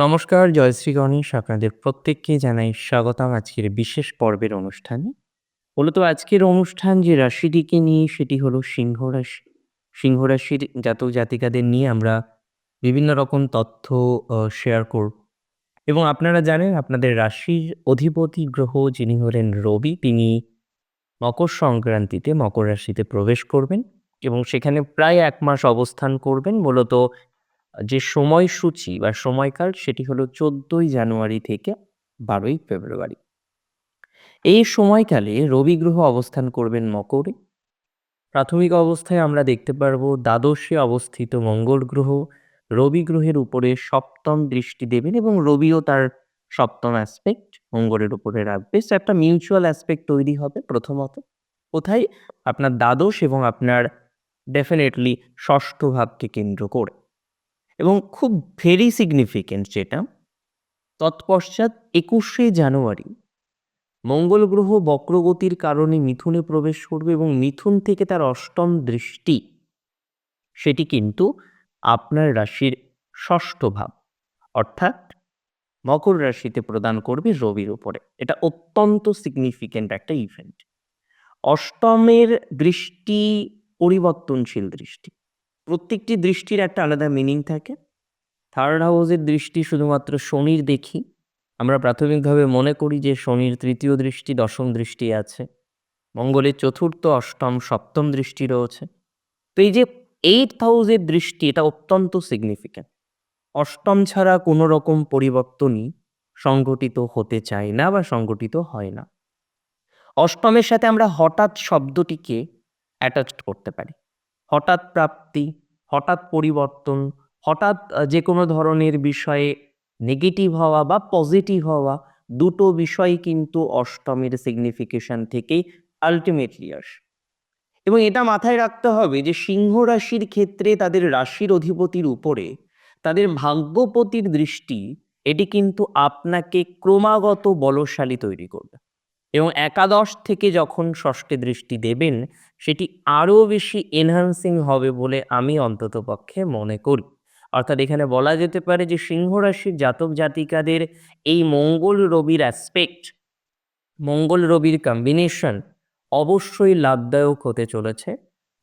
নমস্কার, জয়শ্রী গণেশ। আপনাদের প্রত্যেককে জানাই স্বাগতম আজকের বিশেষ পর্বের অনুষ্ঠানে। মূলত আজকের অনুষ্ঠান যে রাশিটিকে নিয়ে সেটি হলো সিংহ রাশি। সিংহ রাশির জাতক জাতিকাদের নিয়ে আমরা বিভিন্ন রকম তথ্য শেয়ার করব। এবং আপনারা জানেন আপনাদের রাশির অধিপতি গ্রহ যিনি হলেন রবি তিনি মকর সংক্রান্তিতে মকর রাশিতে প্রবেশ করবেন এবং সেখানে প্রায় এক মাস অবস্থান করবেন। মূলত যে সময়সূচি বা সময়কাল সেটি হলো ১৪ই জানুয়ারি থেকে ১২ই ফেব্রুয়ারি। এই সময়কালে রবি গ্রহ অবস্থান করবেন মকরে। প্রাথমিক অবস্থায় আমরা দেখতে পারব দ্বাদশে অবস্থিত মঙ্গল গ্রহ রবি গ্রহের উপরে সপ্তম দৃষ্টি দেবেন এবং রবিও তার সপ্তম অ্যাসপেক্ট মঙ্গলের উপরে রাখবে। সো একটা মিউচুয়াল অ্যাসপেক্ট তৈরি হবে প্রথমত। কোথায়? আপনার দ্বাদশ এবং আপনার ডেফিনেটলি ষষ্ঠ ভাবকে কেন্দ্র করে। এবং খুব ভেরি সিগনিফিক্যান্ট যেটা, তৎপশ্চাৎ ২১শে জানুয়ারি, মঙ্গল গ্রহ বক্রগতির কারণে মিথুনে প্রবেশ করবে এবং মিথুন থেকে তার অষ্টম দৃষ্টি, সেটি কিন্তু আপনার রাশির ষষ্ঠ ভাব, অর্থাৎ মকর রাশিতে প্রদান করবে রবির উপরে। এটা অত্যন্ত সিগনিফিক্যান্ট একটা ইভেন্ট। অষ্টমের দৃষ্টি পরিবর্তনশীল দৃষ্টি। প্রত্যেকটি দৃষ্টির একটা আলাদা মিনিং থাকে। থার্ড হাউসের দৃষ্টি শুধুমাত্র শনির দেখি। আমরা প্রাথমিকভাবে মনে করি যে শনির তৃতীয় দৃষ্টি, দশম দৃষ্টি আছে। মঙ্গলের চতুর্থ, অষ্টম, সপ্তম দৃষ্টি রয়েছে। তো এই যে এইট হাউসের দৃষ্টি এটা অত্যন্ত সিগনিফিক্যান্ট। অষ্টম ছাড়া কোনো রকম পরিবর্তনই সংঘটিত হতে চায় না বা সংঘটিত হয় না। অষ্টমের সাথে আমরা হঠাৎ শব্দটিকে অ্যাটাচড করতে পারি। হঠাৎ প্রাপ্তি, হঠাৎ পরিবর্তন, হঠাৎ আ যেকোনো ধরনের বিষয়ে নেগেটিভ হওয়া বা পজিটিভ হওয়া দুটো বিষয়ই কিন্তু অষ্টমের সিগনিফিকেশন থেকেই আল্টিমেটলি আসে। এবং এটা মাথায় রাখতে হবে যে সিংহ রাশির ক্ষেত্রে তাদের রাশির অধিপতির উপরে তাদের ভাগ্যপতির দৃষ্টি এটি কিন্তু আপনাকে ক্রমাগত বলশালী তৈরি করবে। এবং একাদশ থেকে যখন ষষ্ঠে দৃষ্টি দেবেন সেটি আরও বেশি এনহান্সিং হবে বলে আমি অন্ততপক্ষে মনে করি। অর্থাৎ এখানে বলা যেতে পারে যে সিংহ রাশির জাতক জাতিকাদের এই মঙ্গল রবির অ্যাসপেক্ট, মঙ্গল রবির কম্বিনেশন অবশ্যই লাভদায়ক হতে চলেছে।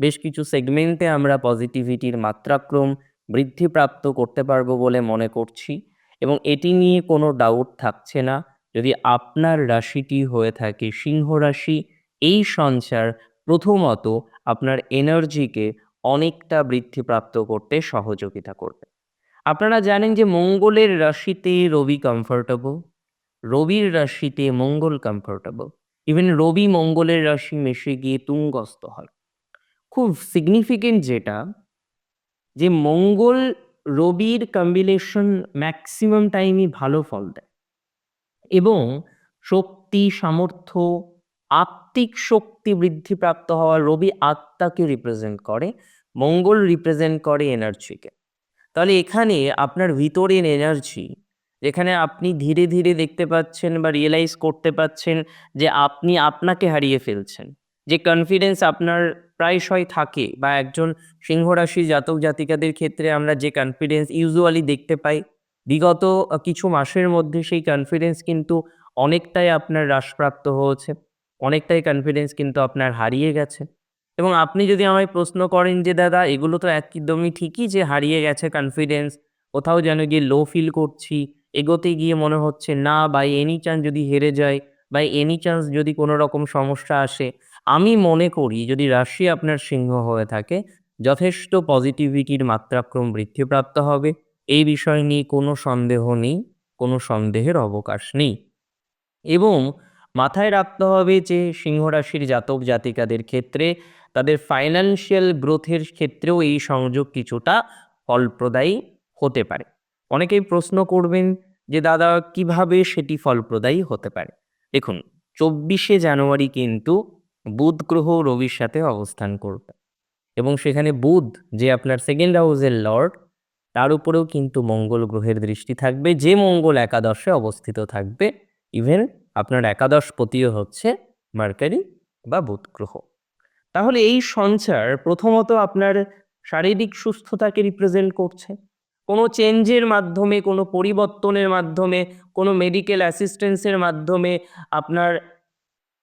বেশ কিছু সেগমেন্টে আমরা পজিটিভিটির মাত্রাক্রম বৃদ্ধিপ্রাপ্ত করতে পারব বলে মনে করছি এবং এটি নিয়ে কোনো ডাউট থাকছে না। যদি আপনার রাশিটি হয়ে থাকে সিংহ রাশি এই সঞ্চার প্রথমত আপনার এনার্জিকে অনেকটা বৃদ্ধিপ্রাপ্ত করতে সহযোগিতা করবে। আপনারা জানেন যে মঙ্গলের রাশিতে রবি কমফোর্টেবল, রবির রাশিতে মঙ্গল কমফোর্টেবল। ইভেন রবি মঙ্গলের রাশি মেশে গিয়ে তুঙ্গস্ত হয়। খুব সিগনিফিকেন্ট যেটা যে মঙ্গল রবির কম্বিনেশন ম্যাক্সিমাম টাইমই ভালো ফল দেয়। এবং শক্তি, সামর্থ্য, আত্মিক শক্তি বৃদ্ধিপ্রাপ্ত হওয়া রবি আত্মাকে রিপ্রেজেন্ট করে, মঙ্গল রিপ্রেজেন্ট করে এনার্জিকে। তাহলে এখানে আপনার ভিতরের এনার্জি যেখানে আপনি ধীরে, ধীরে দেখতে পাচ্ছেন বা রিয়েলাইজ করতে পারছেন যে আপনি আপনাকে হারিয়ে ফেলছেন। যে কনফিডেন্স আপনার প্রায়শই থাকে বা একজন সিংহরাশি জাতক জাতিকাদের ক্ষেত্রে আমরা যে কনফিডেন্স ইউজুয়ালি দেখতে পাই বিগত কিছু মাসের মধ্যে সেই কনফিডেন্স কিন্তু অনেকটাই আপনার হ্রাসপ্রাপ্ত হয়েছে। অনেকটাই কনফিডেন্স কিন্তু আপনার হারিয়ে গেছে। এবং আপনি যদি আমায় প্রশ্ন করেন যে দাদা এগুলো তো একদমই ঠিকই যে হারিয়ে গেছে কনফিডেন্স, কোথাও যেন গিয়ে লো ফিল করছি, এগোতে গিয়ে মনে হচ্ছে না বাই এনি চান্স যদি হেরে যায় বাই এনি চান্স যদি কোনো রকম সমস্যা আসে, আমি মনে করি যদি রাশি আপনার সিংহ হয়ে থাকে যথেষ্ট পজিটিভিটির মাত্রাক্রম বৃদ্ধিপ্রাপ্ত হবে। এই বিষয় নিয়ে কোনো সন্দেহ নেই, কোনো সন্দেহের অবকাশ নেই। এবং মাথায় রাখতে হবে যে সিংহ রাশির জাতক জাতিকাদের ক্ষেত্রে তাদের ফাইন্যান্সিয়াল গ্রোথের ক্ষেত্রেও এই সংযোগ কিছুটা ফলপ্রদায়ী হতে পারে। অনেকেই প্রশ্ন করবেন যে দাদা কীভাবে সেটি ফলপ্রদায়ী হতে পারে? দেখুন ২৪শে জানুয়ারি কিন্তু বুধ গ্রহ রবির সাথে অবস্থান করবে। এবং সেখানে বুধ যে আপনার সেকেন্ড হাউসের লর্ড তার উপরেও কিন্তু মঙ্গল গ্রহের দৃষ্টি থাকবে, যে মঙ্গল একাদশে অবস্থিত থাকবে। ইভেন আপনার একাদশ একাদশপতিও হচ্ছে মার্কারি বা বুধ গ্রহ। তাহলে এই সঞ্চার প্রথমত আপনার শারীরিক সুস্থতাকে রিপ্রেজেন্ট করছে। কোনো চেঞ্জের মাধ্যমে, কোনো পরিবর্তনের মাধ্যমে, কোনো মেডিকেল অ্যাসিস্ট্যান্সের মাধ্যমে আপনার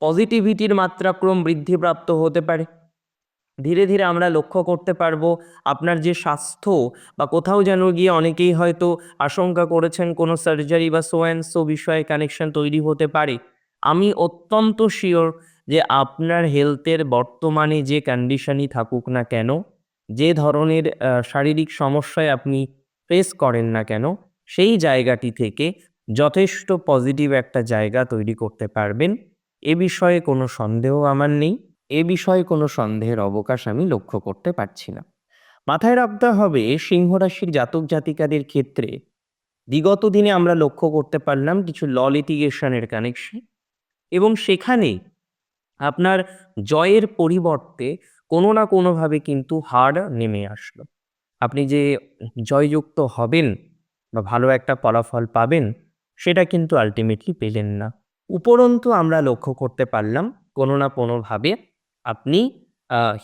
পজিটিভিটির মাত্রাক্রম বৃদ্ধিপ্রাপ্ত হতে পারে ধীরে ধীরে আমরা লক্ষ্য করতে পারব আপনার যে স্বাস্থ্য বা কোথাও যেন গিয়ে অনেকেই হয়তো আশঙ্কা করেছেন কোনো সার্জারি বা সো অ্যান্ড সো বিষয়ে কানেকশন তৈরি হতে পারে। আমি অত্যন্ত শিওর যে আপনার হেলথের বর্তমানে যে কন্ডিশনই থাকুক না কেন, যে ধরনের শারীরিক সমস্যায় আপনি ফেস করেন না কেন, সেই জায়গাটি থেকে যথেষ্ট পজিটিভ একটা জায়গা তৈরি করতে পারবেন। এ বিষয়ে কোনো সন্দেহ আমার নেই। এ বিষয়ে কোনো সন্দেহের অবকাশ আমি লক্ষ্য করতে পারছি না। মাথায় রাখতে হবে, সিংহ রাশির জাতক জাতিকাদের ক্ষেত্রে বিগত দিনে আমরা লক্ষ্য করতে পারলাম কিছু ল লিটিগেশনের কানেকশন এবং সেখানে আপনার জয়ের পরিবর্তে কোনো না কোনোভাবে কিন্তু হার নেমে আসলো। আপনি যে জয়যুক্ত হবেন বা ভালো একটা ফলাফল পাবেন, সেটা কিন্তু আলটিমেটলি পেলেন না। উপরন্তু আমরা লক্ষ্য করতে পারলাম কোনো না কোনোভাবে আপনি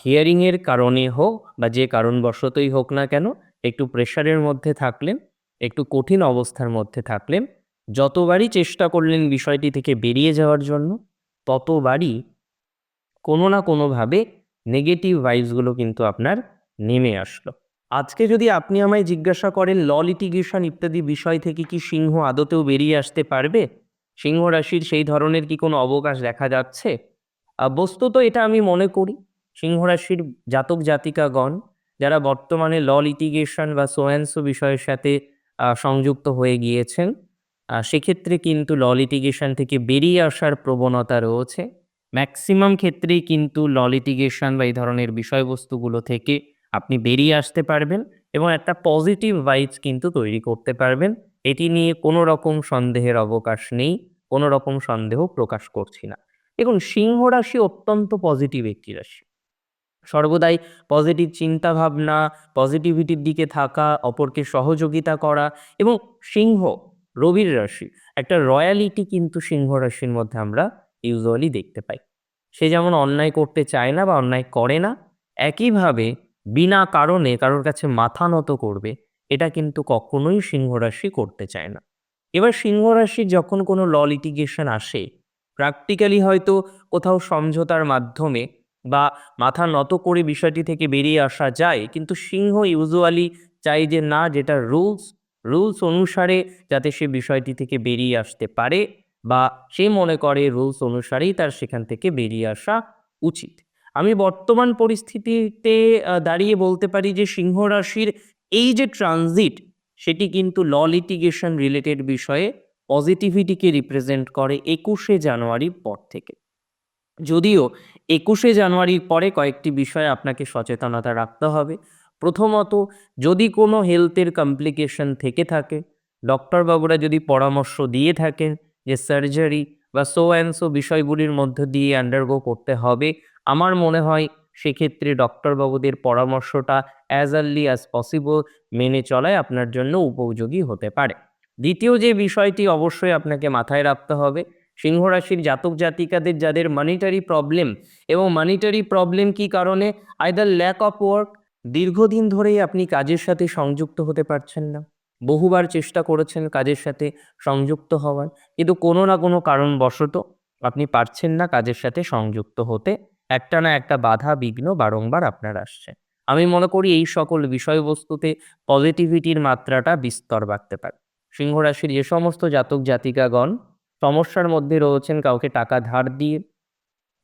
হিয়ারিংয়ের কারণে হোক বা যে কারণবশতই হোক না কেন, একটু প্রেশারের মধ্যে থাকলেন, একটু কঠিন অবস্থার মধ্যে থাকলেন, যতবারই চেষ্টা করলেন বিষয়টি থেকে বেরিয়ে যাওয়ার জন্য, ততবারই কোনো না কোনোভাবে নেগেটিভ ভাইবসগুলো কিন্তু আপনার নেমে আসলো। আজকে যদি আপনি আমায় জিজ্ঞাসা করেন, ল লিটিগেশন ইত্যাদি বিষয় থেকে কি সিংহ আদতেও বেরিয়ে আসতে পারবে? সিংহ রাশির সেই ধরনের কি কোনো অবকাশ দেখা যাচ্ছে? বস্তুত এটা আমি মনে করি সিংহরাশির জাতক জাতিকাগণ যারা বর্তমানে ল লিটিগেশন বা সোয়ান্সো বিষয়ের সাথে সংযুক্ত হয়ে গিয়েছেন সেক্ষেত্রে কিন্তু ল লিটিগেশন থেকে বেরিয়ে আসার প্রবণতা রয়েছে। ম্যাক্সিমাম ক্ষেত্রেই কিন্তু ল লিটিগেশন বা এই ধরনের বিষয়বস্তুগুলো থেকে আপনি বেরিয়ে আসতে পারবেন এবং একটা পজিটিভ ভাইবস কিন্তু তৈরি করতে পারবেন। এটি নিয়ে কোনো রকম সন্দেহের অবকাশ নেই, কোনো রকম সন্দেহ প্রকাশ করছি না। দেখুন, সিংহ রাশি অত্যন্ত পজিটিভ একটি রাশি। সর্বদাই পজিটিভ চিন্তা ভাবনা পজিটিভিটির দিকে থাকা, অপরকে সহযোগিতা করা এবং সিংহ, রবির রাশি, একটা রয়্যালিটি কিন্তু সিংহ রাশির মধ্যে আমরা ইউজুয়ালি দেখতে পাই। সে যেমন অন্যায় করতে চায় না বা অন্যায় করে না, একইভাবে বিনা কারণে কারোর কাছে মাথা নত করবে, এটা কিন্তু কখনোই সিংহ রাশি করতে চায় না। এবার সিংহ রাশির যখন কোনো ল লিটিগেশন আসে প্র্যাকটিক্যালি হয়তো কোথাও সমঝোতার মাধ্যমে বা মাথা নত করে বিষয়টি থেকে বেরিয়ে আসা যায়, কিন্তু সিংহ ইউজুয়ালি চাই যে না, যেটা রুলস রুলস অনুসারে যাতে সে বিষয়টি থেকে বেরিয়ে আসতে পারে বা সে মনে করে রুলস অনুসারেই তার সেখান থেকে বেরিয়ে আসা উচিত। আমি বর্তমান পরিস্থিতিতে দাঁড়িয়ে বলতে পারি যে সিংহ রাশির এই যে ট্রানজিট সেটি কিন্তু ল লিটিগেশন রিলেটেড বিষয়ে পজিটিভিটিকে রিপ্রেজেন্ট করে একুশে জানুয়ারির পর থেকে। যদিও একুশে জানুয়ারির পরে কয়েকটি বিষয়ে আপনাকে সচেতনতা রাখতে হবে। প্রথমত, যদি কোনো হেলথের কমপ্লিকেশন থেকে থাকে ডক্টরবাবুরা যদি পরামর্শ দিয়ে থাকেন যে সার্জারি বা সো অ্যান্ড সো বিষয়গুলির মধ্য দিয়ে আন্ডারগো করতে হবে, আমার মনে হয় সেক্ষেত্রে ডক্টরবাবুদের পরামর্শটা অ্যাজ আর্লি অ্যাজ পসিবল মেনে চলায় আপনার জন্য উপযোগী হতে পারে। দ্বিতীয় যে বিষয়টি অবশ্যই আপনাকে মাথায় রাখতে হবে, সিংহ রাশির জাতক জাতিকাদের যাদের মানিটারি প্রবলেম এবং মানিটারি প্রবলেম কি কারণে? আইদার ল্যাক অফ ওয়ার্ক দীর্ঘদিন ধরেই আপনি কাজের সাথে সংযুক্ত হতে পারছেন না, বহুবার চেষ্টা করেছেন কাজের সাথে সংযুক্ত হওয়ার, কিন্তু কোনো না কোনো কারণবশত আপনি পারছেন না কাজের সাথে সংযুক্ত হতে, একটা না একটা বাধা বিঘ্ন বারংবার আপনার আসছে। আমি মনে করি এই সকল বিষয়বস্তুতে পজিটিভিটির মাত্রাটা বিস্তর বাড়তে পারে। সিংহ রাশির যে সমস্ত জাতক জাতিকাগণ সমস্যার মধ্যে রয়েছেন, কাউকে টাকা ধার দিয়ে,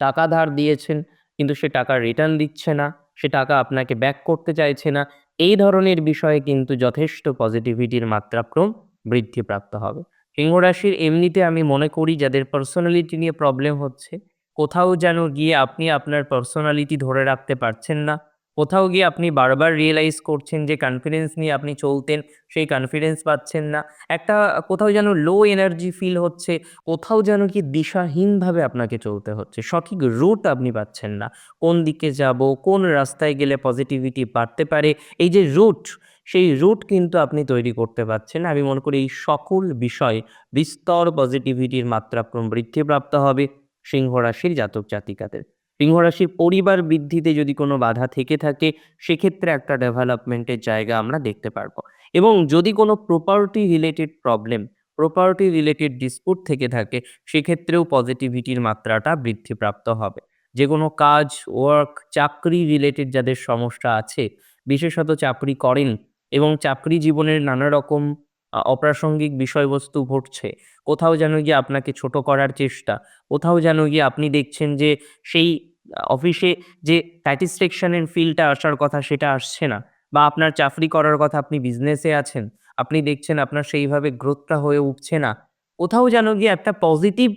টাকা ধার দিয়েছেন, কিন্তু সে টাকা রিটার্ন দিচ্ছে না, সে টাকা আপনাকে ব্যাক করতে চাইছে না, এই ধরনের বিষয়ে কিন্তু যথেষ্ট পজিটিভিটির মাত্রাক্রম বৃদ্ধিপ্রাপ্ত হবে। সিংহ রাশির এমনিতে আমি মনে করি যাদের পার্সোনালিটি নিয়ে প্রবলেম হচ্ছে, কোথাও যেন গিয়ে আপনি আপনার পার্সোনালিটি ধরে রাখতে পারছেন না কোথাও গিয়ে আপনি বারবার রিয়েলাইজ করছেন যে কনফিডেন্স নিয়ে আপনি চলতেন, সেই কনফিডেন্স পাচ্ছেন না। একটা কোথাও যেন লো এনার্জি ফিল হচ্ছে, কোথাও যেন কি দিশাহীনভাবে আপনাকে চলতে হচ্ছে। সঠিক রুট আপনি পাচ্ছেন না। কোন দিকে যাব, কোন রাস্তায় গেলে পজিটিভিটি বাড়তে পারে, এই যে রুট সেই রুট কিন্তু আপনি তৈরি করতে পারছেন। আমি মনে করি এই সকল বিষয় বিস্তর পজিটিভিটির মাত্রাক্রম বৃদ্ধিপ্রাপ্ত হবে। সিংহ রাশির জাতক জাতিকাদের সিংহ রাশির পরিবার বৃদ্ধিতে যদি কোনো বাধা থেকে থাকে, সেক্ষেত্রে একটা ডেভেলপমেন্টের জায়গা আমরা দেখতে পারব। এবং যদি কোনো property related problem property related dispute থেকে থাকে, সেক্ষেত্রেও পজিটিভিটির মাত্রাটা বৃদ্ধিপ্রাপ্ত হবে। যে কোনো কাজ ওয়ার্ক চাকরি রিলেটেড যাদের সমস্যা আছে, বিশেষত চাকরি করেন এবং চাকরি জীবনের নানা রকম অপ্রাসঙ্গিক বিষয়বস্তু ঘটছে। কোথাও যেন গিয়ে আপনাকে ছোট করার চেষ্টা, কোথাও যেন গিয়ে আপনি দেখছেন যে সেই অফিসে যে স্যাটিসফ্যাকশনের ফিলটা আসার কথা সেটা আসছে না বা আপনার চাকরি করার কথা আপনি বিজনেসে আছেন, আপনি দেখছেন আপনার সেইভাবে গ্রোথটা হয়ে উঠছে না। কোথাও যেন গিয়ে একটা পজিটিভ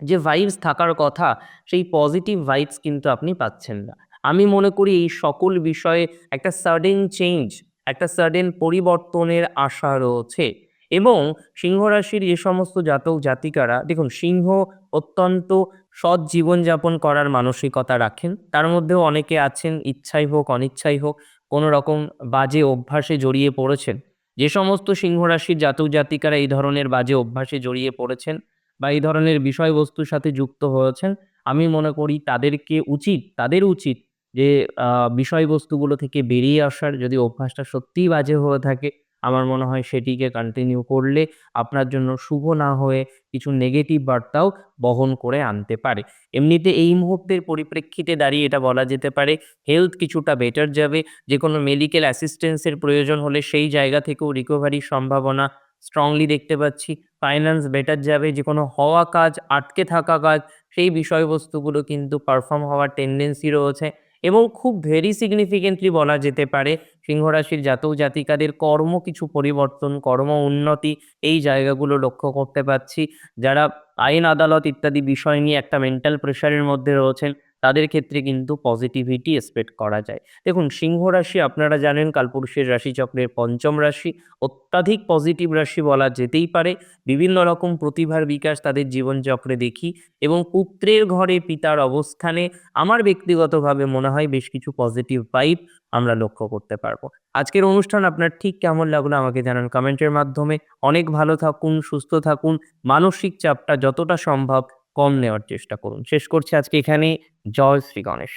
যে ভাইবস থাকার কথা, সেই পজিটিভ ভাইবস কিন্তু আপনি পাচ্ছেন না। আমি মনে করি এই সকল বিষয়ে একটা সাডেন চেঞ্জ একটা সাডেন পরিবর্তনের আশা রয়েছে এবং সিংহ রাশির যে সমস্ত জাতক জাতিকারা, দেখুন, সিংহ অত্যন্ত সৎ জীবনযাপন করার মানসিকতা রাখেন। তার মধ্যেও অনেকে আছেন, ইচ্ছাই হোক, অনিচ্ছাই হোক, কোনো রকম বাজে অভ্যাসে জড়িয়ে পড়েছেন। যে সমস্ত সিংহ রাশির জাতক জাতিকারা এই ধরনের বাজে অভ্যাসে জড়িয়ে পড়েছেন বা এই ধরনের বিষয়বস্তুর সাথে যুক্ত হয়েছেন, আমি মনে করি তাদেরকে উচিত, তাদের উচিত যে বিষয়বস্তুগুলো থেকে বেরিয়ে আসার যদি অভ্যাসটা সত্যিই বাজে হয়ে থাকে, আমার মনে হয় সেটিকে কন্টিনিউ করলে আপনার জন্য শুভ না হয়ে কিছু নেগেটিভ বার্তাও বহন করে আনতে পারে। এমনিতে এই মুহূর্তের পরিপ্রেক্ষিতে দাঁড়িয়ে এটা বলা যেতে পারে হেলথ কিছুটা বেটার যাবে যে কোনো মেডিকেল অ্যাসিস্ট্যান্সের প্রয়োজন হলে সেই জায়গা থেকেও রিকভারির সম্ভাবনা স্ট্রংলি দেখতে পাচ্ছি ফাইন্যান্স বেটার যাবে যে কোনো হওয়া কাজ, আটকে থাকা কাজ, সেই বিষয়বস্তুগুলো কিন্তু পারফর্ম হওয়ার টেন্ডেন্সি রয়েছে। এবং খুব ভেরি সিগনিফিকেন্টলি বলা যেতে পারে, সিংহরাশির জাতক জাতিকাদের কর্ম কিছু পরিবর্তন, কর্ম উন্নতি, এই জায়গাগুলো লক্ষ্য করতে পারছি। যারা আইন, আদালত ইত্যাদি বিষয় নিয়ে একটা মেন্টাল প্রেশারের মধ্যে রয়েছেন তাদের ক্ষেত্রে কিন্তু পজিটিভিটি এক্সপেক্ট করা যায়। দেখুন, সিংহ রাশি আপনারা জানেন কালপুরুষের রাশিচক্রের পঞ্চম রাশি। অত্যাধিক পজিটিভ রাশি বলা যেতেই পারে। বিভিন্ন রকম প্রতিভার বিকাশ তাদের জীবনচক্রে দেখি এবং পুত্রের ঘরে পিতার অবস্থানে আমার ব্যক্তিগতভাবে মনে হয় বেশ কিছু পজিটিভ ভাইব আমরা লক্ষ্য করতে পারব। আজকের অনুষ্ঠান আপনার ঠিক কেমন লাগল আমাকে জানান কমেন্টের মাধ্যমে। অনেক ভালো থাকুন, সুস্থ থাকুন। মানসিক চাপটা যতটা সম্ভব কম নেওয়ার চেষ্টা করুন। শেষ করছি আজকে এখানে জয় শ্রী গণেশ।